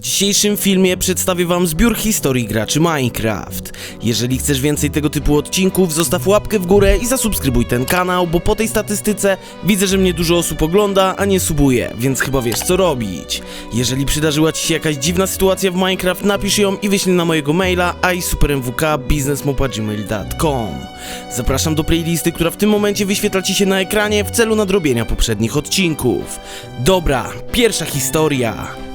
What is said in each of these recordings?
W dzisiejszym filmie przedstawię wam zbiór historii graczy Minecraft. Jeżeli chcesz więcej tego typu odcinków, zostaw łapkę w górę i zasubskrybuj ten kanał, bo po tej statystyce widzę, że mnie dużo osób ogląda, a nie subuje, więc chyba wiesz co robić. Jeżeli przydarzyła ci się jakaś dziwna sytuacja w Minecraft, napisz ją i wyślij na mojego maila isupermwk.biznesmopa.gmail.com Zapraszam do playlisty, która w tym momencie wyświetla ci się na ekranie w celu nadrobienia poprzednich odcinków. Dobra, pierwsza historia.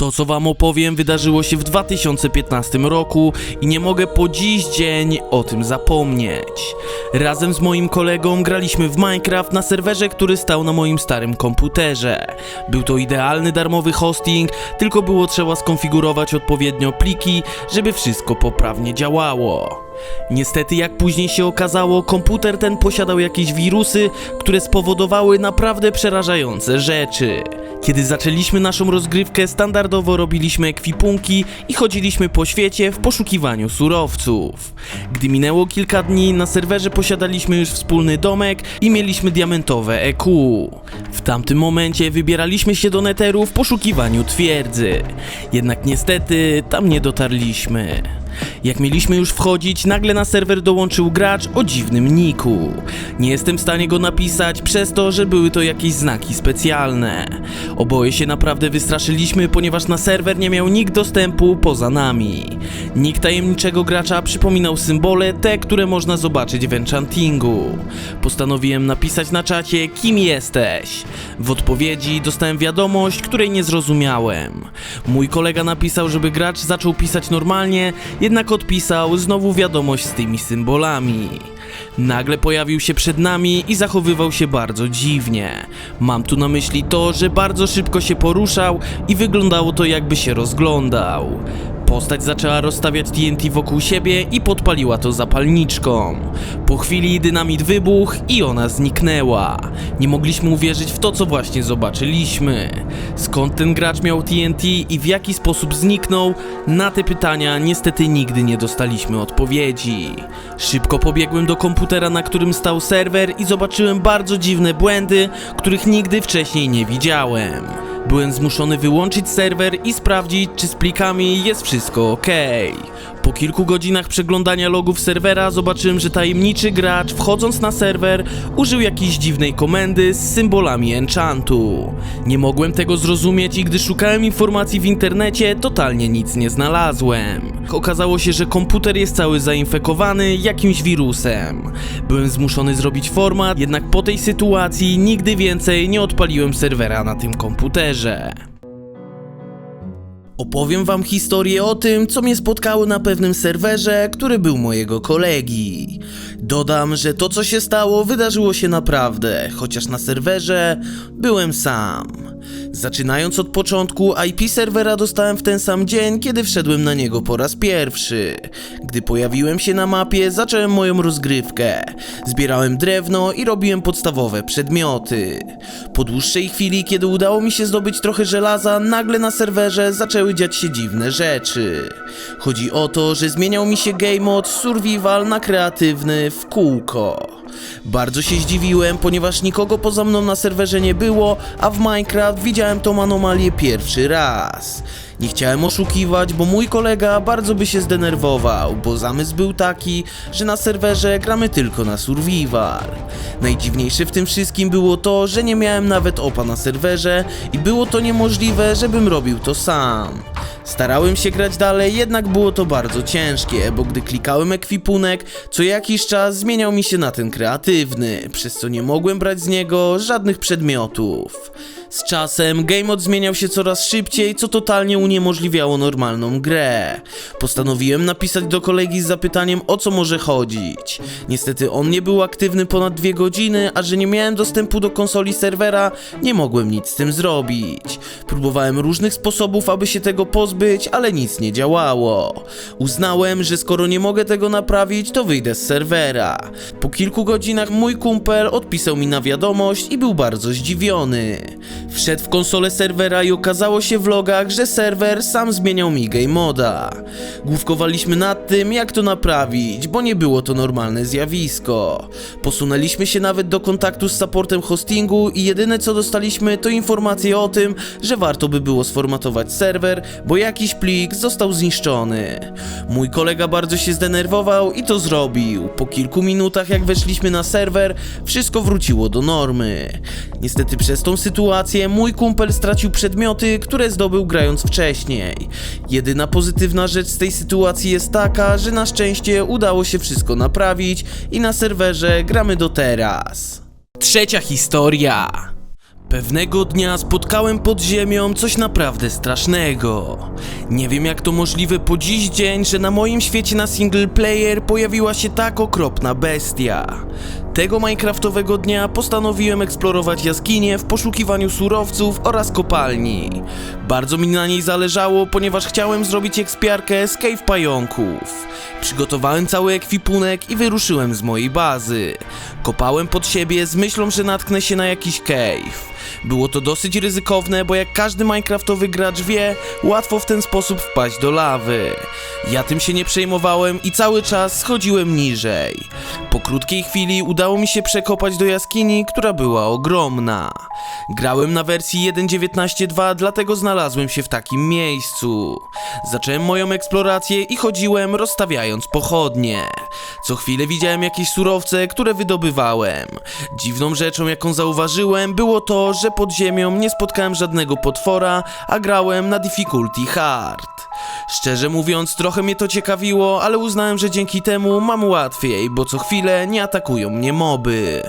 To, co wam opowiem, wydarzyło się w 2015 roku i nie mogę po dziś dzień o tym zapomnieć. Razem z moim kolegą graliśmy w Minecraft na serwerze, który stał na moim starym komputerze. Był to idealny darmowy hosting, tylko było trzeba skonfigurować odpowiednio pliki, żeby wszystko poprawnie działało. Niestety, jak później się okazało, komputer ten posiadał jakieś wirusy, które spowodowały naprawdę przerażające rzeczy. Kiedy zaczęliśmy naszą rozgrywkę, standardowo robiliśmy ekwipunki i chodziliśmy po świecie w poszukiwaniu surowców. Gdy minęło kilka dni, na serwerze posiadaliśmy już wspólny domek i mieliśmy diamentowe EQ. W tamtym momencie wybieraliśmy się do Netheru w poszukiwaniu twierdzy. Jednak niestety tam nie dotarliśmy. Jak mieliśmy już wchodzić, nagle na serwer dołączył gracz o dziwnym niku. Nie jestem w stanie go napisać przez to, że były to jakieś znaki specjalne. Oboje się naprawdę wystraszyliśmy, ponieważ na serwer nie miał nikt dostępu poza nami. Nick tajemniczego gracza przypominał symbole, te, które można zobaczyć w enchantingu. Postanowiłem napisać na czacie, kim jesteś. W odpowiedzi dostałem wiadomość, której nie zrozumiałem. Mój kolega napisał, żeby gracz zaczął pisać normalnie, jednak odpisał znowu wiadomość z tymi symbolami. Nagle pojawił się przed nami i zachowywał się bardzo dziwnie. Mam tu na myśli to, że bardzo szybko się poruszał i wyglądało to jakby się rozglądał. Postać zaczęła rozstawiać TNT wokół siebie i podpaliła to zapalniczką. Po chwili dynamit wybuchł i ona zniknęła. Nie mogliśmy uwierzyć w to, co właśnie zobaczyliśmy. Skąd ten gracz miał TNT i w jaki sposób zniknął? Na te pytania niestety nigdy nie dostaliśmy odpowiedzi. Szybko pobiegłem do komputera, na którym stał serwer i zobaczyłem bardzo dziwne błędy, których nigdy wcześniej nie widziałem. Byłem zmuszony wyłączyć serwer i sprawdzić, czy z plikami jest wszystko ok. Po kilku godzinach przeglądania logów serwera zobaczyłem, że tajemniczy gracz wchodząc na serwer użył jakiejś dziwnej komendy z symbolami enchantu. Nie mogłem tego zrozumieć i gdy szukałem informacji w internecie, totalnie nic nie znalazłem. Okazało się, że komputer jest cały zainfekowany jakimś wirusem. Byłem zmuszony zrobić format, jednak po tej sytuacji nigdy więcej nie odpaliłem serwera na tym komputerze. Opowiem wam historię o tym, co mnie spotkało na pewnym serwerze, który był mojego kolegi. Dodam, że to co się stało wydarzyło się naprawdę, chociaż na serwerze byłem sam. Zaczynając od początku, IP serwera dostałem w ten sam dzień, kiedy wszedłem na niego po raz pierwszy. Gdy pojawiłem się na mapie, zacząłem moją rozgrywkę. Zbierałem drewno i robiłem podstawowe przedmioty. Po dłuższej chwili, kiedy udało mi się zdobyć trochę żelaza, nagle na serwerze zaczęły dziać się dziwne rzeczy. Chodzi o to, że zmieniał mi się game z survival na kreatywny w kółko. Bardzo się zdziwiłem, ponieważ nikogo poza mną na serwerze nie było, a w Minecraft widziałem tą anomalię pierwszy raz. Nie chciałem oszukiwać, bo mój kolega bardzo by się zdenerwował, bo zamysł był taki, że na serwerze gramy tylko na survival. Najdziwniejsze w tym wszystkim było to, że nie miałem nawet opa na serwerze i było to niemożliwe, żebym robił to sam. Starałem się grać dalej, jednak było to bardzo ciężkie, bo gdy klikałem ekwipunek, co jakiś czas zmieniał mi się na ten kreatywny, przez co nie mogłem brać z niego żadnych przedmiotów. Z czasem game mode zmieniał się coraz szybciej, co totalnie uniemożliwiało normalną grę. Postanowiłem napisać do kolegi z zapytaniem o co może chodzić. Niestety on nie był aktywny ponad dwie godziny, a że nie miałem dostępu do konsoli serwera, nie mogłem nic z tym zrobić. Próbowałem różnych sposobów, aby się tego pozbyć, ale nic nie działało. Uznałem, że skoro nie mogę tego naprawić, to wyjdę z serwera. Po kilku godzinach mój kumpel odpisał mi na wiadomość i był bardzo zdziwiony. Wszedł w konsolę serwera i okazało się w logach, że serwer sam zmieniał mi game moda. Główkowaliśmy nad tym, jak to naprawić, bo nie było to normalne zjawisko. Posunęliśmy się nawet do kontaktu z supportem hostingu i jedyne co dostaliśmy to informacje o tym, że warto by było sformatować serwer, bo jakiś plik został zniszczony. Mój kolega bardzo się zdenerwował i to zrobił. Po kilku minutach jak weszliśmy na serwer, wszystko wróciło do normy. Niestety przez tą sytuację mój kumpel stracił przedmioty, które zdobył grając wcześniej. Jedyna pozytywna rzecz z tej sytuacji jest taka, że na szczęście udało się wszystko naprawić i na serwerze gramy do teraz. Trzecia historia. Pewnego dnia spotkałem pod ziemią coś naprawdę strasznego. Nie wiem jak to możliwe po dziś dzień, że na moim świecie na single player pojawiła się tak okropna bestia. Tego minecraftowego dnia postanowiłem eksplorować jaskinię w poszukiwaniu surowców oraz kopalni. Bardzo mi na niej zależało, ponieważ chciałem zrobić ekspiarkę z cave pająków. Przygotowałem cały ekwipunek i wyruszyłem z mojej bazy. Kopałem pod siebie z myślą, że natknę się na jakiś cave. Było to dosyć ryzykowne, bo jak każdy minecraftowy gracz wie, łatwo w ten sposób wpaść do lawy. Ja tym się nie przejmowałem i cały czas schodziłem niżej. Po krótkiej chwili udało mi się przekopać do jaskini, która była ogromna. Grałem na wersji 1.19.2, dlatego znalazłem się w takim miejscu. Zacząłem moją eksplorację i chodziłem rozstawiając pochodnie. Co chwilę widziałem jakieś surowce, które wydobywałem. Dziwną rzeczą, jaką zauważyłem, było to, że pod ziemią nie spotkałem żadnego potwora, a grałem na difficulty hard. Szczerze mówiąc, trochę mnie to ciekawiło, ale uznałem, że dzięki temu mam łatwiej, bo co chwilę nie atakują mnie moby.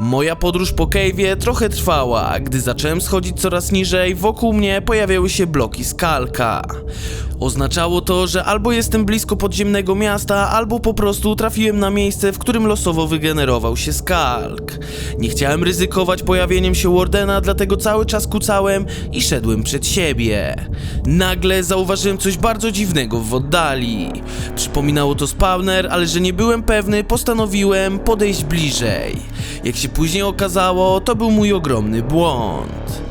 Moja podróż po cave'ie trochę trwała, gdy zacząłem schodzić coraz niżej, wokół mnie pojawiały się bloki skalka. Oznaczało to, że albo jestem blisko podziemnego miasta, albo po prostu trafiłem na miejsce, w którym losowo wygenerował się skalk. Nie chciałem ryzykować pojawieniem się Wardena, dlatego cały czas kucałem i szedłem przed siebie. Nagle zauważyłem coś bardzo dziwnego w oddali. Przypominało to spawner, ale że nie byłem pewny, postanowiłem podejść bliżej. Jak się później okazało, to był mój ogromny błąd.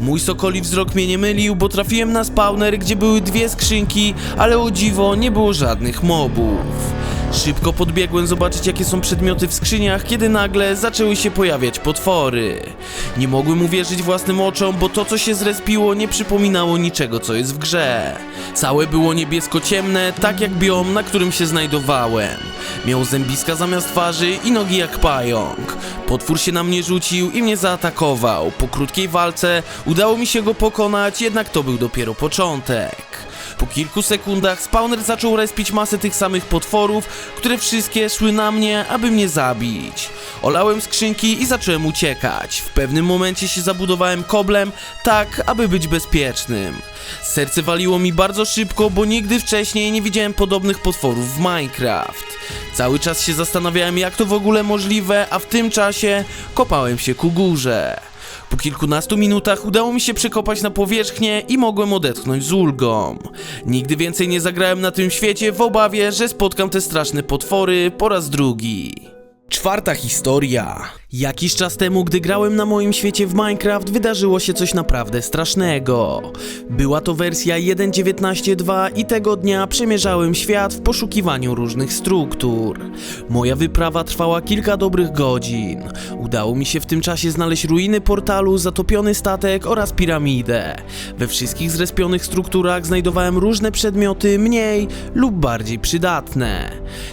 Mój sokoli wzrok mnie nie mylił, bo trafiłem na spawner, gdzie były dwie skrzynki, ale o dziwo nie było żadnych mobów. Szybko podbiegłem zobaczyć jakie są przedmioty w skrzyniach, kiedy nagle zaczęły się pojawiać potwory. Nie mogłem uwierzyć własnym oczom, bo to co się zrespiło nie przypominało niczego co jest w grze. Całe było niebiesko-ciemne, tak jak biom, na którym się znajdowałem. Miał zębiska zamiast twarzy i nogi jak pająk. Potwór się na mnie rzucił i mnie zaatakował. Po krótkiej walce udało mi się go pokonać, jednak to był dopiero początek. Po kilku sekundach spawner zaczął respić masę tych samych potworów, które wszystkie szły na mnie, aby mnie zabić. Olałem skrzynki i zacząłem uciekać. W pewnym momencie się zabudowałem koblem, tak aby być bezpiecznym. Serce waliło mi bardzo szybko, bo nigdy wcześniej nie widziałem podobnych potworów w Minecraft. Cały czas się zastanawiałem jak to w ogóle możliwe, a w tym czasie kopałem się ku górze. Po kilkunastu minutach udało mi się przekopać na powierzchnię i mogłem odetchnąć z ulgą. Nigdy więcej nie zagrałem na tym świecie w obawie, że spotkam te straszne potwory po raz drugi. Czwarta historia. Jakiś czas temu, gdy grałem na moim świecie w Minecraft, wydarzyło się coś naprawdę strasznego. Była to wersja 1.19.2 i tego dnia przemierzałem świat w poszukiwaniu różnych struktur. Moja wyprawa trwała kilka dobrych godzin. Udało mi się w tym czasie znaleźć ruiny portalu, zatopiony statek oraz piramidę. We wszystkich zrespionych strukturach znajdowałem różne przedmioty mniej lub bardziej przydatne.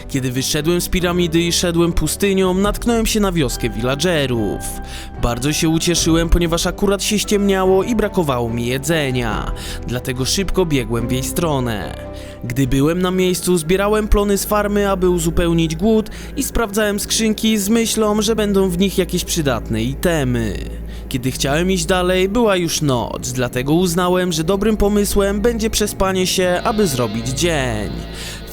Kiedy wyszedłem z piramidy i szedłem pustynią, natknąłem się na wioskę villagerów. Bardzo się ucieszyłem, ponieważ akurat się ściemniało i brakowało mi jedzenia, dlatego szybko biegłem w jej stronę. Gdy byłem na miejscu, zbierałem plony z farmy, aby uzupełnić głód i sprawdzałem skrzynki z myślą, że będą w nich jakieś przydatne itemy. Kiedy chciałem iść dalej, była już noc, dlatego uznałem, że dobrym pomysłem będzie przespanie się, aby zrobić dzień.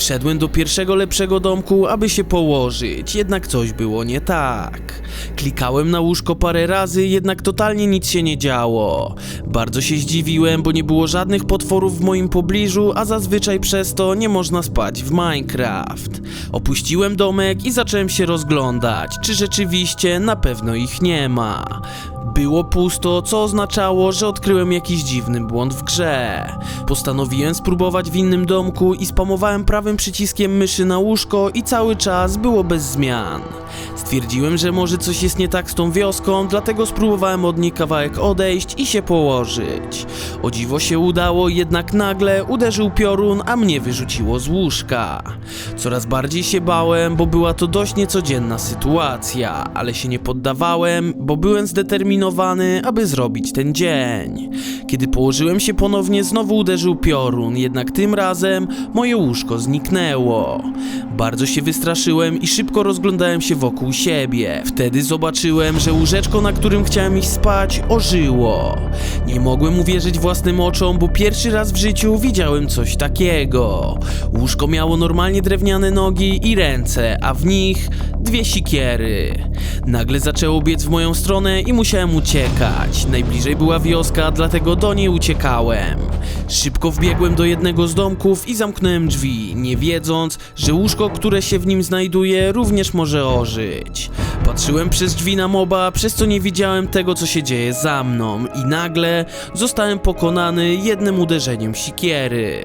Wszedłem do pierwszego lepszego domku, aby się położyć, jednak coś było nie tak. Klikałem na łóżko parę razy, jednak totalnie nic się nie działo. Bardzo się zdziwiłem, bo nie było żadnych potworów w moim pobliżu, a zazwyczaj przez to nie można spać w Minecraft. Opuściłem domek i zacząłem się rozglądać, czy rzeczywiście na pewno ich nie ma. Było pusto, co oznaczało, że odkryłem jakiś dziwny błąd w grze. Postanowiłem spróbować w innym domku i spamowałem prawym przyciskiem myszy na łóżko i cały czas było bez zmian. Stwierdziłem, że może coś jest nie tak z tą wioską, dlatego spróbowałem od niej kawałek odejść i się położyć. O dziwo się udało, jednak nagle uderzył piorun, a mnie wyrzuciło z łóżka. Coraz bardziej się bałem, bo była to dość niecodzienna sytuacja, ale się nie poddawałem, bo byłem zdeterminowany, aby zrobić ten dzień. Kiedy położyłem się ponownie, znowu uderzył piorun, jednak tym razem moje łóżko zniknęło. Bardzo się wystraszyłem i szybko rozglądałem się wokół siebie. Wtedy zobaczyłem, że łóżeczko, na którym chciałem iść spać, ożyło. Nie mogłem uwierzyć własnym oczom, bo pierwszy raz w życiu widziałem coś takiego. Łóżko miało normalnie drewniane nogi i ręce, a w nich dwie sikiery. Nagle zaczęło biec w moją stronę i musiałem uciekać. Najbliżej była wioska, dlatego do niej uciekałem. Szybko wbiegłem do jednego z domków i zamknąłem drzwi, nie wiedząc, że łóżko, które się w nim znajduje, również może ożyć. Patrzyłem przez drzwi na moba, przez co nie widziałem tego, co się dzieje za mną i nagle zostałem pokonany jednym uderzeniem sikiery.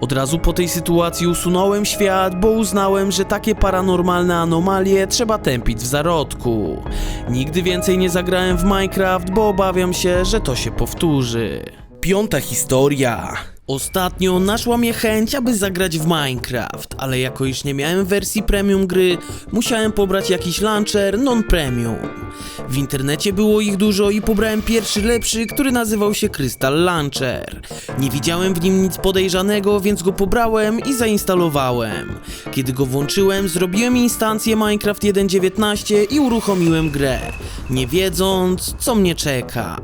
Od razu po tej sytuacji usunąłem świat, bo uznałem, że takie paranormalne anomalie trzeba tępić w zarodku. Nigdy więcej nie zagrałem w Minecraft, bo obawiam się, że to się powtórzy. Piąta historia. Ostatnio naszła mnie chęć, aby zagrać w Minecraft, ale jako iż nie miałem wersji premium gry, musiałem pobrać jakiś launcher non-premium. W internecie było ich dużo i pobrałem pierwszy lepszy, który nazywał się Crystal Launcher. Nie widziałem w nim nic podejrzanego, więc go pobrałem i zainstalowałem. Kiedy go włączyłem, zrobiłem instancję Minecraft 1.19 i uruchomiłem grę, nie wiedząc, co mnie czeka.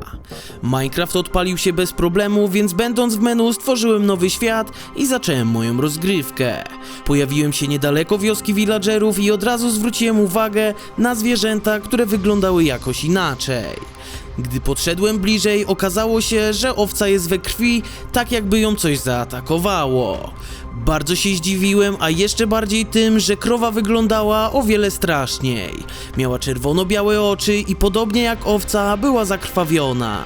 Minecraft odpalił się bez problemu, więc będąc w menu stworzyłem nowy świat i zacząłem moją rozgrywkę. Pojawiłem się niedaleko wioski villagerów i od razu zwróciłem uwagę na zwierzęta, które wyglądały jakoś inaczej. Gdy podszedłem bliżej, okazało się, że owca jest we krwi, tak jakby ją coś zaatakowało. Bardzo się zdziwiłem, a jeszcze bardziej tym, że krowa wyglądała o wiele straszniej. Miała czerwono-białe oczy i podobnie jak owca była zakrwawiona.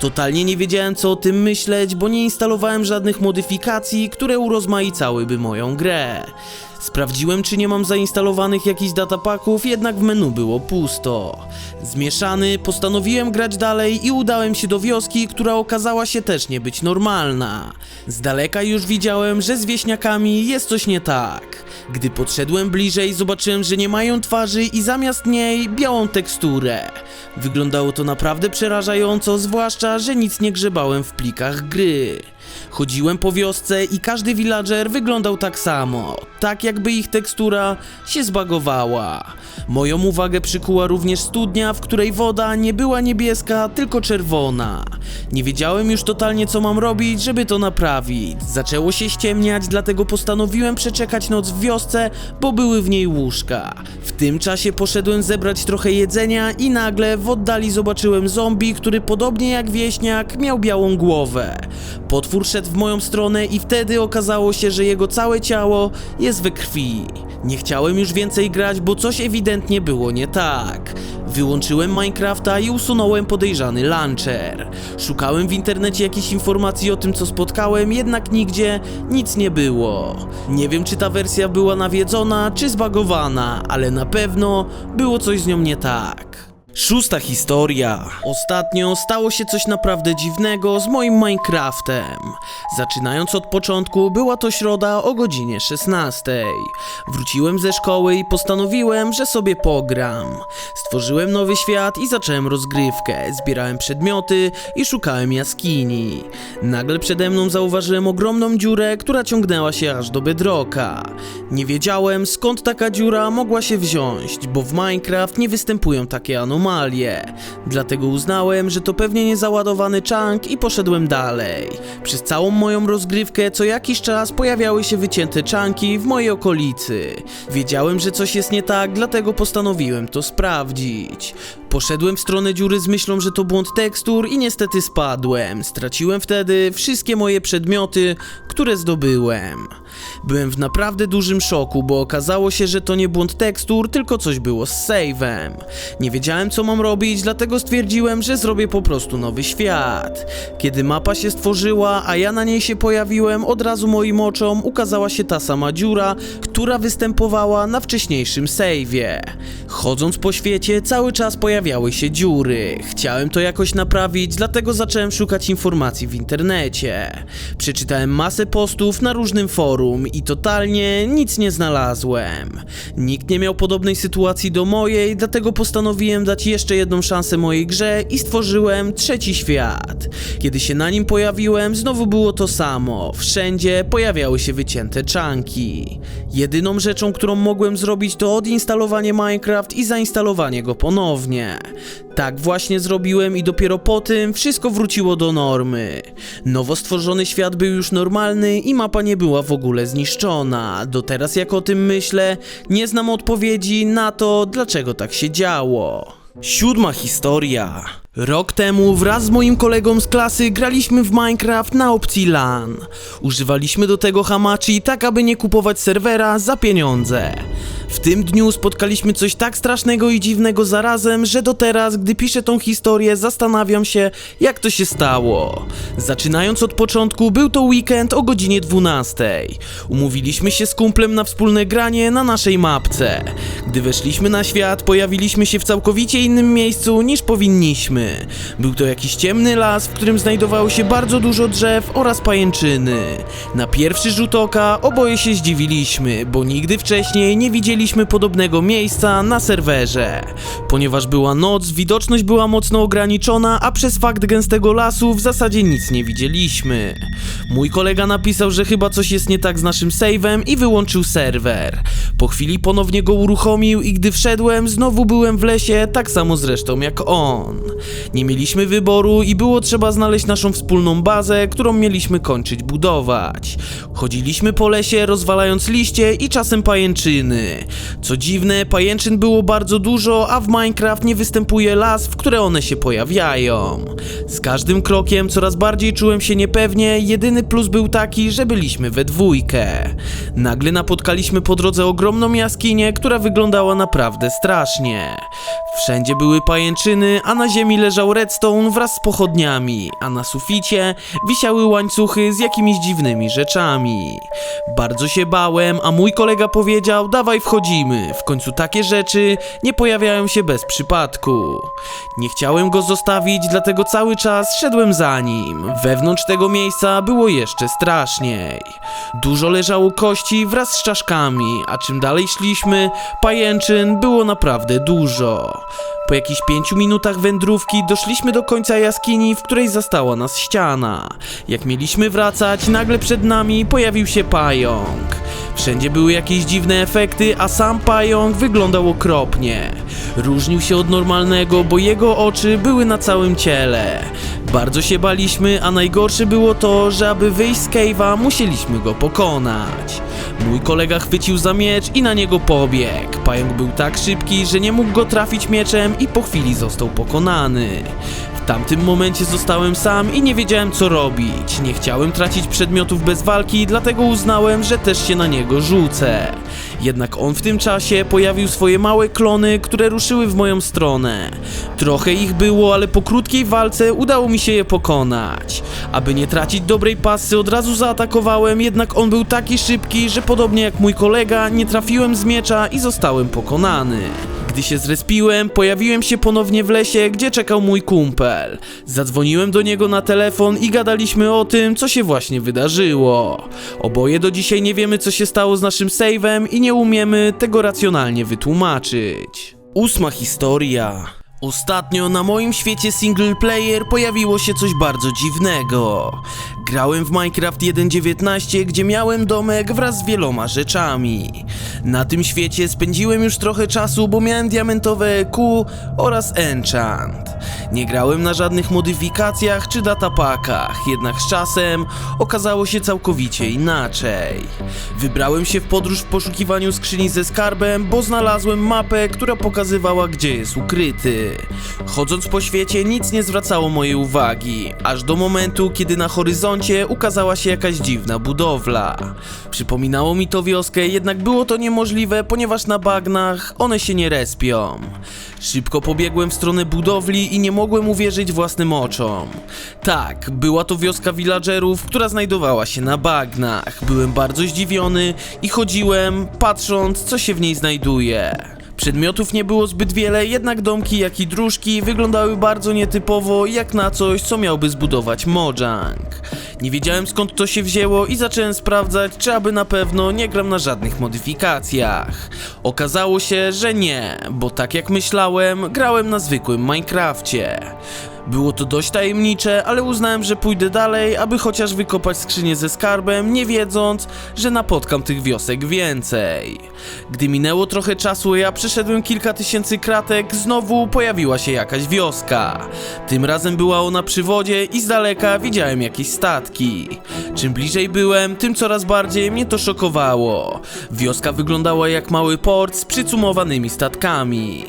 Totalnie nie wiedziałem co o tym myśleć, bo nie instalowałem żadnych modyfikacji, które urozmaicałyby moją grę. Sprawdziłem, czy nie mam zainstalowanych jakichś datapaków, jednak w menu było pusto. Zmieszany, postanowiłem grać dalej i udałem się do wioski, która okazała się też nie być normalna. Z daleka już widziałem, że z wieśniakami jest coś nie tak. Gdy podszedłem bliżej, zobaczyłem, że nie mają twarzy i zamiast niej białą teksturę. Wyglądało to naprawdę przerażająco, zwłaszcza, że nic nie grzebałem w plikach gry. Chodziłem po wiosce i każdy villager wyglądał tak samo, tak jakby ich tekstura się zbagowała. Moją uwagę przykuła również studnia, w której woda nie była niebieska, tylko czerwona. Nie wiedziałem już totalnie co mam robić, żeby to naprawić. Zaczęło się ściemniać, dlatego postanowiłem przeczekać noc w wiosce, bo były w niej łóżka. W tym czasie poszedłem zebrać trochę jedzenia i nagle w oddali zobaczyłem zombie, który podobnie jak wieśniak miał białą głowę. Potwór szedł w moją stronę i wtedy okazało się, że jego całe ciało jest we krwi. Nie chciałem już więcej grać, bo coś ewidentnie było nie tak. Wyłączyłem Minecrafta i usunąłem podejrzany launcher. Szukałem w internecie jakichś informacji o tym, co spotkałem, jednak nigdzie nic nie było. Nie wiem, czy ta wersja była nawiedzona, czy zbagowana, ale na pewno było coś z nią nie tak. Szósta historia. Ostatnio stało się coś naprawdę dziwnego z moim Minecraftem. Zaczynając od początku, była to środa o godzinie 16. Wróciłem ze szkoły i postanowiłem, że sobie pogram. Stworzyłem nowy świat i zacząłem rozgrywkę. Zbierałem przedmioty i szukałem jaskini. Nagle przede mną zauważyłem ogromną dziurę, która ciągnęła się aż do bedrocka. Nie wiedziałem skąd taka dziura mogła się wziąć, bo w Minecraft nie występują takie anomalie. Dlatego uznałem, że to pewnie niezaładowany chunk i poszedłem dalej. Przez całą moją rozgrywkę co jakiś czas pojawiały się wycięte chunki w mojej okolicy. Wiedziałem, że coś jest nie tak, dlatego postanowiłem to sprawdzić. Poszedłem w stronę dziury z myślą, że to błąd tekstur i niestety spadłem. Straciłem wtedy wszystkie moje przedmioty, które zdobyłem. Byłem w naprawdę dużym szoku, bo okazało się, że to nie błąd tekstur, tylko coś było z save'em. Nie wiedziałem co mam robić, dlatego stwierdziłem, że zrobię po prostu nowy świat. Kiedy mapa się stworzyła, a ja na niej się pojawiłem, od razu moim oczom ukazała się ta sama dziura, która występowała na wcześniejszym save'ie. Chodząc po świecie, cały czas pojawiały się dziury. Chciałem to jakoś naprawić, dlatego zacząłem szukać informacji w internecie. Przeczytałem masę postów na różnym forum i totalnie nic nie znalazłem. Nikt nie miał podobnej sytuacji do mojej, dlatego postanowiłem dać jeszcze jedną szansę mojej grze i stworzyłem trzeci świat. Kiedy się na nim pojawiłem, znowu było to samo. Wszędzie pojawiały się wycięte czanki. Jedyną rzeczą, którą mogłem zrobić to odinstalowanie Minecraft i zainstalowanie go ponownie. Tak właśnie zrobiłem i dopiero po tym wszystko wróciło do normy. Nowo stworzony świat był już normalny i mapa nie była w ogóle zniszczona. Do teraz jak o tym myślę, nie znam odpowiedzi na to, dlaczego tak się działo. Siódma historia. Rok temu wraz z moim kolegą z klasy graliśmy w Minecraft na opcji LAN. Używaliśmy do tego Hamachi tak, aby nie kupować serwera za pieniądze. W tym dniu spotkaliśmy coś tak strasznego i dziwnego zarazem, że do teraz, gdy piszę tą historię, zastanawiam się, jak to się stało. Zaczynając od początku, był to weekend o godzinie 12. Umówiliśmy się z kumplem na wspólne granie na naszej mapce. Gdy weszliśmy na świat, pojawiliśmy się w całkowicie innym miejscu niż powinniśmy. Był to jakiś ciemny las, w którym znajdowało się bardzo dużo drzew oraz pajęczyny. Na pierwszy rzut oka oboje się zdziwiliśmy, bo nigdy wcześniej nie widzieliśmy podobnego miejsca na serwerze. Ponieważ była noc, widoczność była mocno ograniczona, a przez fakt gęstego lasu w zasadzie nic nie widzieliśmy. Mój kolega napisał, że chyba coś jest nie tak z naszym save'em i wyłączył serwer. Po chwili ponownie go uruchomił i gdy wszedłem, znowu byłem w lesie, tak samo zresztą jak on. Nie mieliśmy wyboru i było trzeba znaleźć naszą wspólną bazę, którą mieliśmy kończyć budować. Chodziliśmy po lesie, rozwalając liście i czasem pajęczyny. Co dziwne, pajęczyn było bardzo dużo, a w Minecraft nie występuje las, w które one się pojawiają. Z każdym krokiem coraz bardziej czułem się niepewnie, jedyny plus był taki, że byliśmy we dwójkę. Nagle napotkaliśmy po drodze ogromną jaskinię, która wyglądała naprawdę strasznie. Wszędzie były pajęczyny, a na ziemi leżał redstone wraz z pochodniami, a na suficie wisiały łańcuchy z jakimiś dziwnymi rzeczami. Bardzo się bałem, a mój kolega powiedział: Dawaj, wchodzimy. W końcu takie rzeczy nie pojawiają się bez przypadku. Nie chciałem go zostawić, dlatego cały czas szedłem za nim. Wewnątrz tego miejsca było jeszcze straszniej. Dużo leżało kości wraz z czaszkami, a czym dalej szliśmy, pajęczyn było naprawdę dużo. Po jakichś pięciu minutach wędrówki doszliśmy do końca jaskini, w której zastała nas ściana. Jak mieliśmy wracać, nagle przed nami pojawił się pająk. Wszędzie były jakieś dziwne efekty, a sam pająk wyglądał okropnie. Różnił się od normalnego, bo jego oczy były na całym ciele. Bardzo się baliśmy, a najgorsze było to, że aby wyjść z cave'a, musieliśmy go pokonać. Mój kolega chwycił za miecz i na niego pobiegł. Pająk był tak szybki, że nie mógł go trafić mieczem i po chwili został pokonany. W tamtym momencie zostałem sam i nie wiedziałem co robić. Nie chciałem tracić przedmiotów bez walki, dlatego uznałem, że też się na niego rzucę. Jednak on w tym czasie pojawił swoje małe klony, które ruszyły w moją stronę. Trochę ich było, ale po krótkiej walce udało mi się je pokonać. Aby nie tracić dobrej pasy, od razu zaatakowałem, jednak on był taki szybki, że podobnie jak mój kolega, nie trafiłem z miecza i zostałem pokonany. Gdy się zrespiłem, pojawiłem się ponownie w lesie, gdzie czekał mój kumpel. Zadzwoniłem do niego na telefon i gadaliśmy o tym, co się właśnie wydarzyło. Oboje do dzisiaj nie wiemy, co się stało z naszym save'em i nie umiemy tego racjonalnie wytłumaczyć. Ósma historia. Ostatnio na moim świecie single player pojawiło się coś bardzo dziwnego. Grałem w Minecraft 1.19, gdzie miałem domek wraz z wieloma rzeczami. Na tym świecie spędziłem już trochę czasu, bo miałem diamentowe EQ oraz enchant. Nie grałem na żadnych modyfikacjach czy datapakach, jednak z czasem okazało się całkowicie inaczej. Wybrałem się w podróż w poszukiwaniu skrzyni ze skarbem, bo znalazłem mapę, która pokazywała gdzie jest ukryty. Chodząc po świecie nic nie zwracało mojej uwagi, aż do momentu, kiedy na horyzoncie ukazała się jakaś dziwna budowla. Przypominało mi to wioskę, jednak było to niemożliwe, ponieważ na bagnach one się nie respią. Szybko pobiegłem w stronę budowli i nie mogłem uwierzyć własnym oczom. Tak, była to wioska villagerów, która znajdowała się na bagnach. Byłem bardzo zdziwiony i chodziłem, patrząc, co się w niej znajduje. Przedmiotów nie było zbyt wiele, jednak domki, jak i dróżki wyglądały bardzo nietypowo, jak na coś, co miałby zbudować Mojang. Nie wiedziałem skąd to się wzięło i zacząłem sprawdzać, czy aby na pewno nie gram na żadnych modyfikacjach. Okazało się, że nie, bo tak jak myślałem, grałem na zwykłym Minecrafcie. Było to dość tajemnicze, ale uznałem, że pójdę dalej, aby chociaż wykopać skrzynię ze skarbem, nie wiedząc, że napotkam tych wiosek więcej. Gdy minęło trochę czasu, ja przeszedłem kilka tysięcy kratek, znowu pojawiła się jakaś wioska. Tym razem była ona przy wodzie i z daleka widziałem jakieś statki. Czym bliżej byłem, tym coraz bardziej mnie to szokowało. Wioska wyglądała jak mały port z przycumowanymi statkami.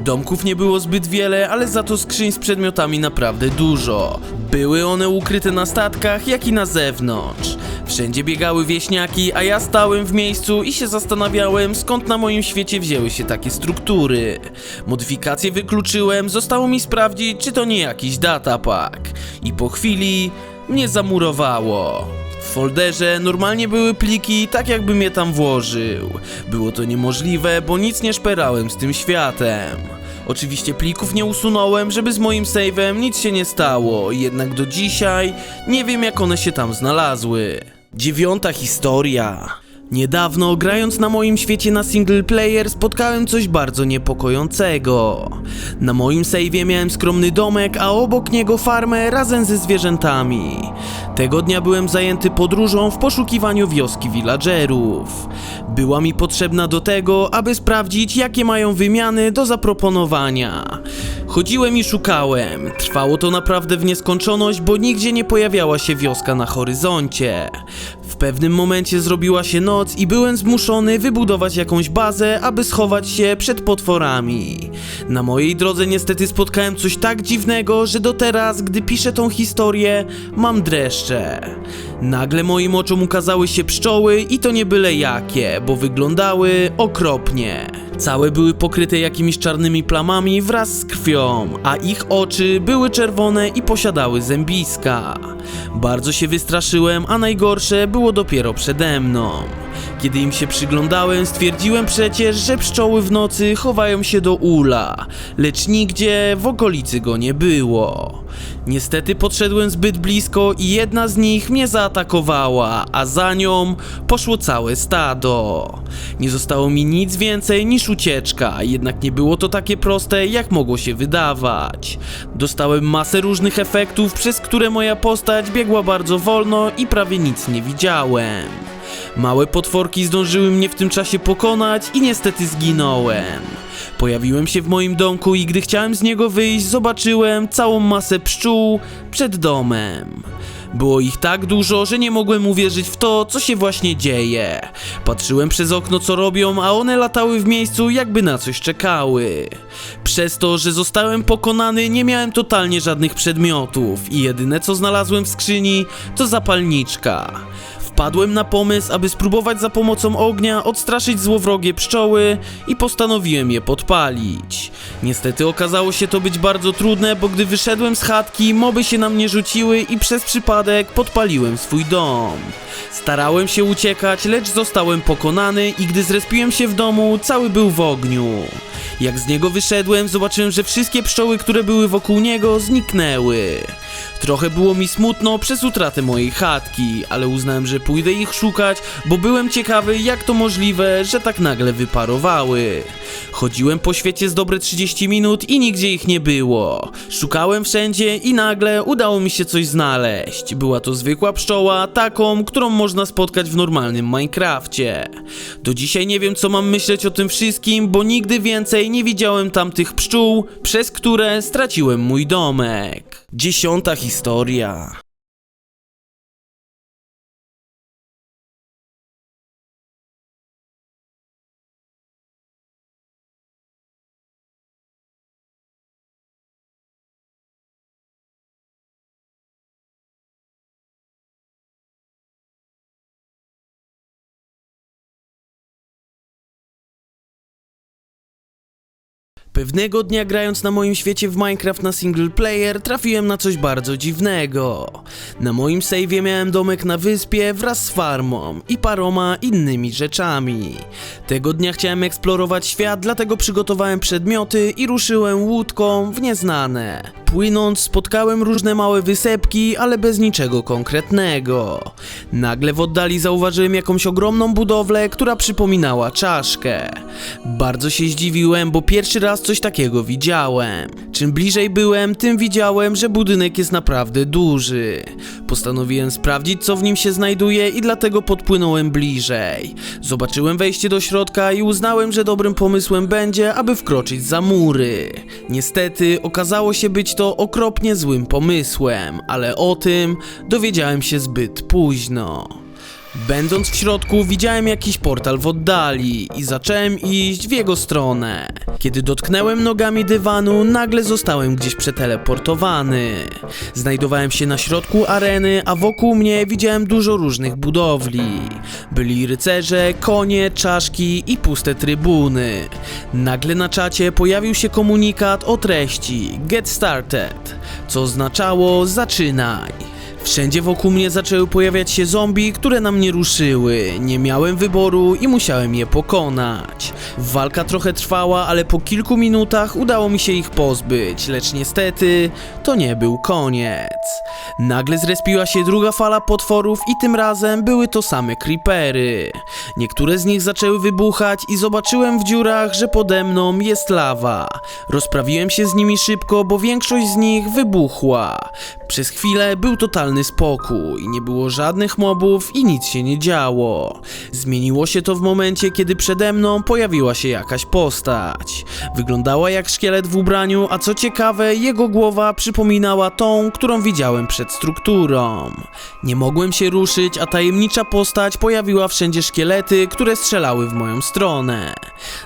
Domków nie było zbyt wiele, ale za to skrzyń z przedmiotami naprawdę dużo. Były one ukryte na statkach, jak i na zewnątrz. Wszędzie biegały wieśniaki, a ja stałem w miejscu i się zastanawiałem, skąd na moim świecie wzięły się takie struktury. Modyfikacje wykluczyłem, zostało mi sprawdzić, czy to nie jakiś datapack. I po chwili mnie zamurowało. W folderze normalnie były pliki, tak jakbym je tam włożył. Było to niemożliwe, bo nic nie szperałem z tym światem. Oczywiście plików nie usunąłem, żeby z moim save'em nic się nie stało, jednak do dzisiaj nie wiem jak one się tam znalazły. Dziewiąta historia. Niedawno, grając na moim świecie na single player, spotkałem coś bardzo niepokojącego. Na moim save'ie miałem skromny domek, a obok niego farmę razem ze zwierzętami. Tego dnia byłem zajęty podróżą w poszukiwaniu wioski villagerów. Była mi potrzebna do tego, aby sprawdzić, jakie mają wymiany do zaproponowania. Chodziłem i szukałem. Trwało to naprawdę w nieskończoność, bo nigdzie nie pojawiała się wioska na horyzoncie. Pewnym momencie zrobiła się noc i byłem zmuszony wybudować jakąś bazę, aby schować się przed potworami. Na mojej drodze niestety spotkałem coś tak dziwnego, że do teraz, gdy piszę tą historię, mam dreszcze. Nagle moim oczom ukazały się pszczoły i to nie byle jakie, bo wyglądały okropnie. Całe były pokryte jakimiś czarnymi plamami wraz z krwią, a ich oczy były czerwone i posiadały zębiska. Bardzo się wystraszyłem, a najgorsze było dopiero przede mną. Kiedy im się przyglądałem, stwierdziłem przecież, że pszczoły w nocy chowają się do ula, lecz nigdzie w okolicy go nie było. Niestety podszedłem zbyt blisko i jedna z nich mnie zaatakowała, a za nią poszło całe stado. Nie zostało mi nic więcej niż ucieczka, jednak nie było to takie proste, jak mogło się wydawać. Dostałem masę różnych efektów, przez które moja postać biegła bardzo wolno i prawie nic nie widziałem. Małe potworki zdążyły mnie w tym czasie pokonać i niestety zginąłem. Pojawiłem się w moim domku i gdy chciałem z niego wyjść, zobaczyłem całą masę pszczół przed domem. Było ich tak dużo, że nie mogłem uwierzyć w to, co się właśnie dzieje. Patrzyłem przez okno, co robią, a one latały w miejscu, jakby na coś czekały. Przez to, że zostałem pokonany, nie miałem totalnie żadnych przedmiotów i jedyne co znalazłem w skrzyni to zapalniczka. Wpadłem na pomysł, aby spróbować za pomocą ognia odstraszyć złowrogie pszczoły i postanowiłem je podpalić. Niestety okazało się to być bardzo trudne, bo gdy wyszedłem z chatki, moby się na mnie rzuciły i przez przypadek podpaliłem swój dom. Starałem się uciekać, lecz zostałem pokonany i gdy zrespiłem się w domu, cały był w ogniu. Jak z niego wyszedłem, zobaczyłem, że wszystkie pszczoły, które były wokół niego, zniknęły. Trochę było mi smutno przez utratę mojej chatki, ale uznałem, że pójdę ich szukać, bo byłem ciekawy, jak to możliwe, że tak nagle wyparowały. Chodziłem po świecie z dobre 30 minut i nigdzie ich nie było. Szukałem wszędzie i nagle udało mi się coś znaleźć. Była to zwykła pszczoła, taką, którą można spotkać w normalnym Minecrafcie. Do dzisiaj nie wiem, co mam myśleć o tym wszystkim, bo nigdy więcej nie widziałem tamtych pszczół, przez które straciłem mój domek. Dziesiąta historia. Pewnego dnia grając na moim świecie w Minecraft na single player trafiłem na coś bardzo dziwnego. Na moim save'ie miałem domek na wyspie wraz z farmą i paroma innymi rzeczami. Tego dnia chciałem eksplorować świat, dlatego przygotowałem przedmioty i ruszyłem łódką w nieznane. Płynąc spotkałem różne małe wysepki, ale bez niczego konkretnego. Nagle w oddali zauważyłem jakąś ogromną budowlę, która przypominała czaszkę. Bardzo się zdziwiłem, bo pierwszy raz coś takiego widziałem. Czym bliżej byłem, tym widziałem, że budynek jest naprawdę duży. Postanowiłem sprawdzić, co w nim się znajduje i dlatego podpłynąłem bliżej. Zobaczyłem wejście do środka i uznałem, że dobrym pomysłem będzie, aby wkroczyć za mury. Niestety okazało się być to okropnie złym pomysłem, ale o tym dowiedziałem się zbyt późno. Będąc w środku, widziałem jakiś portal w oddali i zacząłem iść w jego stronę. Kiedy dotknęłem nogami dywanu, nagle zostałem gdzieś przeteleportowany. Znajdowałem się na środku areny, a wokół mnie widziałem dużo różnych budowli. Byli rycerze, konie, czaszki i puste trybuny. Nagle na czacie pojawił się komunikat o treści Get Started, co oznaczało zaczynaj. Wszędzie wokół mnie zaczęły pojawiać się zombie, które na mnie ruszyły. Nie miałem wyboru i musiałem je pokonać. Walka trochę trwała, ale po kilku minutach udało mi się ich pozbyć, lecz niestety to nie był koniec. Nagle zrespiła się druga fala potworów i tym razem były to same creepery. Niektóre z nich zaczęły wybuchać i zobaczyłem w dziurach, że pode mną jest lawa. Rozprawiłem się z nimi szybko, bo większość z nich wybuchła. Przez chwilę był totalny spokój, nie było żadnych mobów i nic się nie działo. Zmieniło się to w momencie, kiedy przede mną pojawiła się jakaś postać. Wyglądała jak szkielet w ubraniu, a co ciekawe, jego głowa przypominała tą, którą widziałem przed strukturą. Nie mogłem się ruszyć, a tajemnicza postać pojawiła wszędzie szkielety, które strzelały w moją stronę.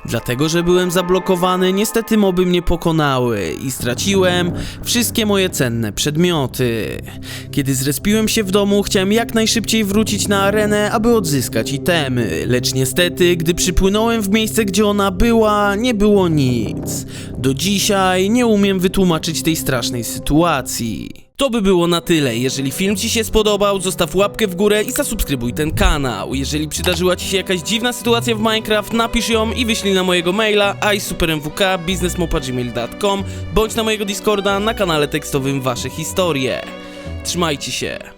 Dlatego, że byłem zablokowany, niestety moby mnie pokonały i straciłem wszystkie moje cenne przedmioty. Kiedy zrespiłem się w domu, chciałem jak najszybciej wrócić na arenę, aby odzyskać itemy, lecz niestety, gdy przypłynąłem w miejsce, gdzie ona była, nie było nic. Do dzisiaj nie umiem wytłumaczyć tej strasznej sytuacji. To by było na tyle. Jeżeli film Ci się spodobał, zostaw łapkę w górę i zasubskrybuj ten kanał. Jeżeli przydarzyła Ci się jakaś dziwna sytuacja w Minecraft, napisz ją i wyślij na mojego maila isupermwk.biznesmopagmail.com bądź na mojego Discorda na kanale tekstowym Wasze historie. Trzymajcie się.